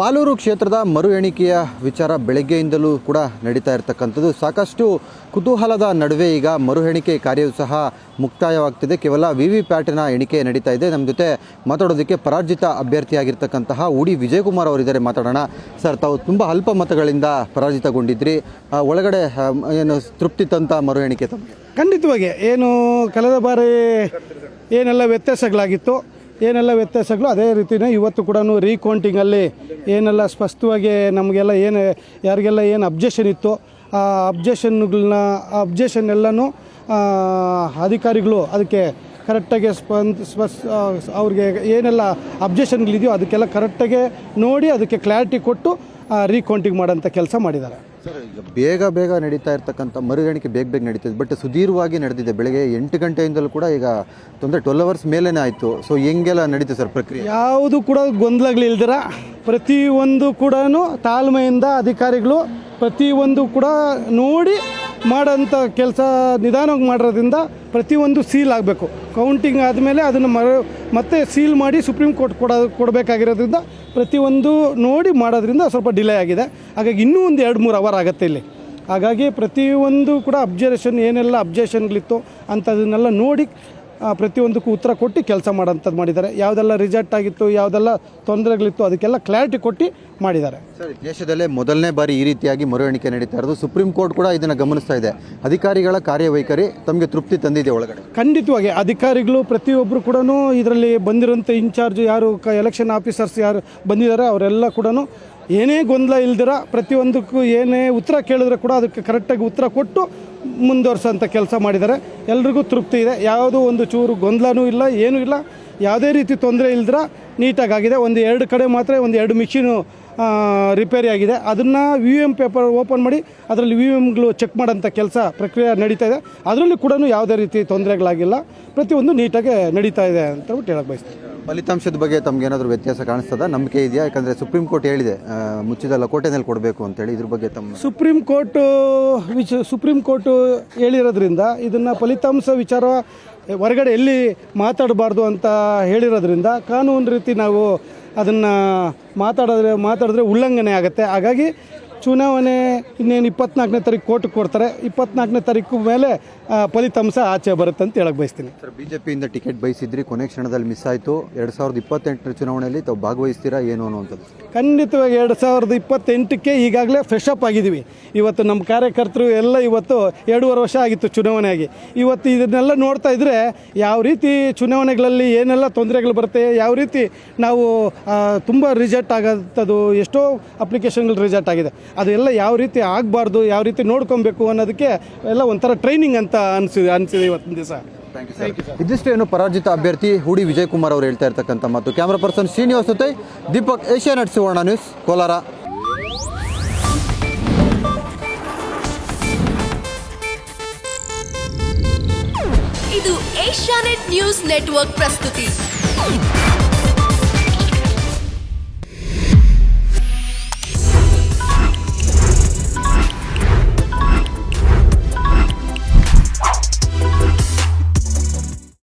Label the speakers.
Speaker 1: ಮಾಲೂರು ಕ್ಷೇತ್ರದ ಮರು ಎಣಿಕೆಯ ವಿಚಾರ ಬೆಳಗ್ಗೆಯಿಂದಲೂ ಕೂಡ ನಡೀತಾ ಇರತಕ್ಕಂಥದ್ದು. ಸಾಕಷ್ಟು ಕುತೂಹಲದ ನಡುವೆ ಈಗ ಮರು ಎಣಿಕೆ ಕಾರ್ಯವೂ ಸಹ ಮುಕ್ತಾಯವಾಗ್ತಿದೆ. ಕೇವಲ ವಿ ವಿ ಪ್ಯಾಟಿನ ಎಣಿಕೆ ನಡೀತಾ ಇದೆ. ನಮ್ಮ ಜೊತೆ ಮಾತಾಡೋದಕ್ಕೆ ಪರಾಜಿತ ಅಭ್ಯರ್ಥಿಯಾಗಿರ್ತಕ್ಕಂತಹ ಉಡಿ ವಿಜಯಕುಮಾರ್ ಅವರಿದ್ದಾರೆ. ಮಾತಾಡೋಣ. ಸರ್, ತಾವು ತುಂಬ ಅಲ್ಪ ಮತಗಳಿಂದ ಪರಾಜಿತಗೊಂಡಿದ್ರಿ. ಒಳಗಡೆ ಏನು ತೃಪ್ತಿ ತಂತ ಮರು ಎಣಿಕೆ ತಮಗೆ
Speaker 2: ಖಂಡಿತವಾಗಿ. ಏನು, ಕಳೆದ ಬಾರಿ ಏನೆಲ್ಲ ವ್ಯತ್ಯಾಸಗಳಾಗಿತ್ತು ಏನೆಲ್ಲ ವ್ಯತ್ಯಾಸಗಳು ಅದೇ ರೀತಿಯೇ ಇವತ್ತು ಕೂಡ ರೀಕೌಂಟಿಂಗಲ್ಲಿ ಏನೆಲ್ಲ ಸ್ಪಷ್ಟವಾಗಿ ನಮಗೆಲ್ಲ ಏನು, ಯಾರಿಗೆಲ್ಲ ಏನು ಅಬ್ಜೆಷನ್ ಇತ್ತು ಆ ಅಬ್ಜೆಷನ್ಗಳನ್ನ ಅಬ್ಜೆಷನ್ ಎಲ್ಲನೂ ಅಧಿಕಾರಿಗಳು ಅದಕ್ಕೆ ಕರೆಕ್ಟಾಗಿ ಸ್ಪಂದ ಸ್ಪಸ್ ಅವ್ರಿಗೆ ಏನೆಲ್ಲ ಅಬ್ಜೆಕ್ಷನ್ಗಳಿದೆಯೋ ಅದಕ್ಕೆಲ್ಲ ಕರೆಕ್ಟಾಗಿ ನೋಡಿ ಅದಕ್ಕೆ ಕ್ಲಾರಿಟಿ ಕೊಟ್ಟು ರೀಕೌಂಟಿಂಗ್ ಮಾಡೋಂಥ ಕೆಲಸ ಮಾಡಿದ್ದಾರೆ.
Speaker 1: ಸರ್ ಈಗ ಬೇಗ ಬೇಗ ನಡೀತಾ ಇರ್ತಕ್ಕಂಥ ಮರುಗಣಿಕೆ ಬೇಗ ಬೇಗ ನಡೀತಿದೆ. ಬಟ್ ಸುದೀರ್ಘವಾಗಿ ನಡೆದಿದೆ. ಬೆಳಗ್ಗೆ ಎಂಟು ಗಂಟೆಯಿಂದಲೂ ಕೂಡ ಈಗ ತೊಂದರೆ ಟ್ವೆಲ್ ಅವರ್ಸ್ ಮೇಲೇ ಆಯಿತು. ಸೊ ಹೆಂಗೆಲ್ಲ ನಡೀತು ಸರ್ ಪ್ರಕ್ರಿಯೆ?
Speaker 2: ಯಾವುದು ಕೂಡ ಗೊಂದಲಗಳಿಲ್ದಿರ ಪ್ರತಿಯೊಂದು ಕೂಡ ತಾಳ್ಮೆಯಿಂದ ಅಧಿಕಾರಿಗಳು ಪ್ರತಿಯೊಂದು ಕೂಡ ನೋಡಿ ಮಾಡೋಂಥ ಕೆಲಸ ನಿಧಾನವಾಗಿ ಮಾಡೋದ್ರಿಂದ ಪ್ರತಿಯೊಂದು ಸೀಲ್ ಆಗಬೇಕು. ಕೌಂಟಿಂಗ್ ಆದಮೇಲೆ ಅದನ್ನು ಮರ, ಮತ್ತೆ ಸೀಲ್ ಮಾಡಿ ಸುಪ್ರೀಂ ಕೋರ್ಟ್ ಕೊಡ, ಕೊಡಬೇಕಾಗಿರೋದ್ರಿಂದ ಪ್ರತಿಯೊಂದು ನೋಡಿ ಮಾಡೋದ್ರಿಂದ ಸ್ವಲ್ಪ ಡಿಲೇ ಆಗಿದೆ. ಹಾಗಾಗಿ ಇನ್ನೂ ಒಂದು ಎರಡು ಮೂರು ಅವರ್ ಆಗುತ್ತೆ ಇಲ್ಲಿ. ಹಾಗಾಗಿ ಪ್ರತಿಯೊಂದು ಕೂಡ ಅಬ್ಜರ್ವೇಷನ್ ಏನೆಲ್ಲ ಅಬ್ಜೆಷನ್ಗಳಿತ್ತು ಅಂಥದನ್ನೆಲ್ಲ ನೋಡಿ ಪ್ರತಿಯೊಂದಕ್ಕೂ ಉತ್ತರ ಕೊಟ್ಟು ಕೆಲಸ ಮಾಡೋಂಥದ್ದು ಮಾಡಿದ್ದಾರೆ. ಯಾವುದೆಲ್ಲ ರಿಜೆಕ್ಟ್ ಆಗಿತ್ತು ಯಾವುದೆಲ್ಲ ತೊಂದರೆಗಳಿತ್ತು ಅದಕ್ಕೆಲ್ಲ ಕ್ಲಾರಿಟಿ ಕೊಟ್ಟು ಮಾಡಿದ್ದಾರೆ.
Speaker 1: ಸರ್ ದೇಶದಲ್ಲೇ ಮೊದಲನೇ ಬಾರಿ ಈ ರೀತಿಯಾಗಿ ಮರು ಎಣಿಕೆ ನಡೀತಾ ಇರೋದು. ಸುಪ್ರೀಂ ಕೋರ್ಟ್ ಕೂಡ ಇದನ್ನು ಗಮನಿಸ್ತಾ ಇದೆ. ಅಧಿಕಾರಿಗಳ ಕಾರ್ಯವೈಖರಿ ತಮಗೆ ತೃಪ್ತಿ ತಂದಿದೆ ಒಳಗಡೆ.
Speaker 2: ಖಂಡಿತವಾಗಿ ಅಧಿಕಾರಿಗಳು ಪ್ರತಿಯೊಬ್ಬರು ಕೂಡ ಇದರಲ್ಲಿ ಬಂದಿರೋಂಥ ಇನ್ಚಾರ್ಜ್ ಯಾರು ಕ ಎಲೆಕ್ಷನ್ ಆಫೀಸರ್ಸ್ ಯಾರು ಬಂದಿದ್ದಾರೆ ಅವರೆಲ್ಲ ಕೂಡ ಏನೇ ಗೊಂದಲ ಇಲ್ದಿರ ಪ್ರತಿಯೊಂದಕ್ಕೂ ಏನೇ ಉತ್ತರ ಕೇಳಿದ್ರೆ ಕೂಡ ಅದಕ್ಕೆ ಕರೆಕ್ಟಾಗಿ ಉತ್ತರ ಕೊಟ್ಟು ಮುಂದುವರ್ಸೋಂಥ ಕೆಲಸ ಮಾಡಿದ್ದಾರೆ. ಎಲ್ರಿಗೂ ತೃಪ್ತಿ ಇದೆ. ಯಾವುದೂ ಒಂದು ಚೂರು ಗೊಂದಲನೂ ಇಲ್ಲ, ಏನೂ ಇಲ್ಲ. ಯಾವುದೇ ರೀತಿ ತೊಂದರೆ ಇಲ್ದಿರ ನೀಟಾಗಿ ಆಗಿದೆ ಒಂದು ಎರಡು ಕಡೆ ಮಾತ್ರ ಒಂದು ಎರಡು ಮಿಷಿನು ರಿಪೇರಿ ಆಗಿದೆ. ಅದನ್ನು ವಿ ಎಂ ಪೇಪರ್ ಓಪನ್ ಮಾಡಿ ಅದರಲ್ಲಿ ವಿ ಎಮ್ಗಳು ಚೆಕ್ ಮಾಡೋಂಥ ಕೆಲಸ ಪ್ರಕ್ರಿಯೆ ನಡೀತಾ ಇದೆ. ಅದರಲ್ಲಿ ಕೂಡ ಯಾವುದೇ ರೀತಿ ತೊಂದರೆಗಳಾಗಿಲ್ಲ. ಪ್ರತಿಯೊಂದು ನೀಟಾಗಿ ನಡೀತಾ ಇದೆ ಅಂತ ಹೇಳಕ್ಕೆ ಬಯಸ್ತೀನಿ.
Speaker 1: ಫಲಿತಾಂಶದ ಬಗ್ಗೆ ತಮ್ಗೆ ಏನಾದರೂ ವ್ಯತ್ಯಾಸ ಕಾಣಿಸ್ತದ? ನಂಬಿಕೆ ಇದೆಯಾ? ಯಾಕಂದರೆ ಸುಪ್ರೀಂ ಕೋರ್ಟ್ ಹೇಳಿದೆ ಮುಚ್ಚಿದಲ್ಲ ಮುಚ್ಚಿದ ಲಕೋಟೆನಲ್ಲಿ ಕೊಡಬೇಕು ಅಂತೇಳಿ ಇದ್ರ ಬಗ್ಗೆ ತಮ್ಮ
Speaker 2: ಸುಪ್ರೀಂ ಕೋರ್ಟು, ವಿಚ, ಸುಪ್ರೀಂ ಕೋರ್ಟು ಹೇಳಿರೋದ್ರಿಂದ ಇದನ್ನು ಫಲಿತಾಂಶ ವಿಚಾರ ಹೊರಗಡೆ ಎಲ್ಲಿ ಮಾತಾಡಬಾರ್ದು ಅಂತ ಹೇಳಿರೋದ್ರಿಂದ ಕಾನೂನು ರೀತಿ ನಾವು ಅದನ್ನು ಮಾತಾಡಿದ್ರೆ ಮಾತಾಡಿದ್ರೆ ಉಲ್ಲಂಘನೆ ಆಗುತ್ತೆ. ಹಾಗಾಗಿ ಚುನಾವಣೆ ಇನ್ನೇನು ಇಪ್ಪತ್ನಾಲ್ಕನೇ ತಾರೀಕು ಕೋರ್ಟ್ಗೆ ಕೊಡ್ತಾರೆ. ಇಪ್ಪತ್ನಾಲ್ಕನೇ ತಾರೀಕು ಮೇಲೆ ಫಲಿತಾಂಶ ಆಚೆ ಬರುತ್ತೆ ಅಂತ ಹೇಳಕ್ಕೆ ಬಯಸ್ತೀನಿ.
Speaker 1: ಸರ್ ಬಿ ಜೆ ಪಿಯಿಂದ ಟಿಕೆಟ್ ಬಯಸಿದ್ರಿ ಕೊನೆ ಕ್ಷಣದಲ್ಲಿ ಮಿಸ್ ಆಯಿತು. ಎರಡು ಸಾವಿರದ ಇಪ್ಪತ್ತೆಂಟರ ಚುನಾವಣೆಯಲ್ಲಿ ತಾವು ಭಾಗವಹಿಸ್ತೀರಾ ಏನು ಅನ್ನುವಂಥದ್ದು?
Speaker 2: ಖಂಡಿತವಾಗಿ ಎರಡು ಸಾವಿರದ ಇಪ್ಪತ್ತೆಂಟಕ್ಕೆ ಈಗಾಗಲೇ ಫ್ರೆಶ್ ಅಪ್ ಆಗಿದ್ದೀವಿ. ಇವತ್ತು ನಮ್ಮ ಕಾರ್ಯಕರ್ತರು ಎಲ್ಲ ಇವತ್ತು ಎರಡೂವರೆ ವರ್ಷ ಆಗಿತ್ತು ಚುನಾವಣೆ ಆಗಿ. ಇವತ್ತು ಇದನ್ನೆಲ್ಲ ನೋಡ್ತಾ ಇದ್ದರೆ ಯಾವ ರೀತಿ ಚುನಾವಣೆಗಳಲ್ಲಿ ಏನೆಲ್ಲ ತೊಂದರೆಗಳು ಬರುತ್ತೆ ಯಾವ ರೀತಿ ನಾವು ತುಂಬ ರಿಜೆಕ್ಟ್ ಆಗೋಂಥದ್ದು ಎಷ್ಟೋ ಅಪ್ಲಿಕೇಶನ್ಗಳು ರಿಜೆಕ್ಟ್ ಆಗಿದೆ. ಅದೆಲ್ಲ ಯಾವ ರೀತಿ ಆಗಬಾರ್ದು ಯಾವ ರೀತಿ ನೋಡ್ಕೊಬೇಕು ಅನ್ನೋದಕ್ಕೆ ಎಲ್ಲ ಒಂಥರ ಟ್ರೈನಿಂಗ್ ಅಂತ ಅನಿಸಿದೆ ಅನಿಸಿದೆ ಇವತ್ತಿನ ದಿವಸ.
Speaker 1: ಇದಿಷ್ಟು ಏನು ಪರಾಜಿತ ಅಭ್ಯರ್ಥಿ ಹೂಡಿ ವಿಜಯ್ ಕುಮಾರ್ ಅವರು ಹೇಳ್ತಾ ಇರ್ತಕ್ಕಂಥ ಮತ್ತು ಕ್ಯಾಮ್ರಾ ಪರ್ಸನ್ ಶ್ರೀನಿವಾಸ್ ಜೊತೆ Deepak Asianet Suvarna news Kolar.
Speaker 3: ಇದು ಏಷ್ಯಾನೆಟ್ ನ್ಯೂಸ್ ನೆಟ್ವರ್ಕ್ ಪ್ರಸ್ತುತಿ.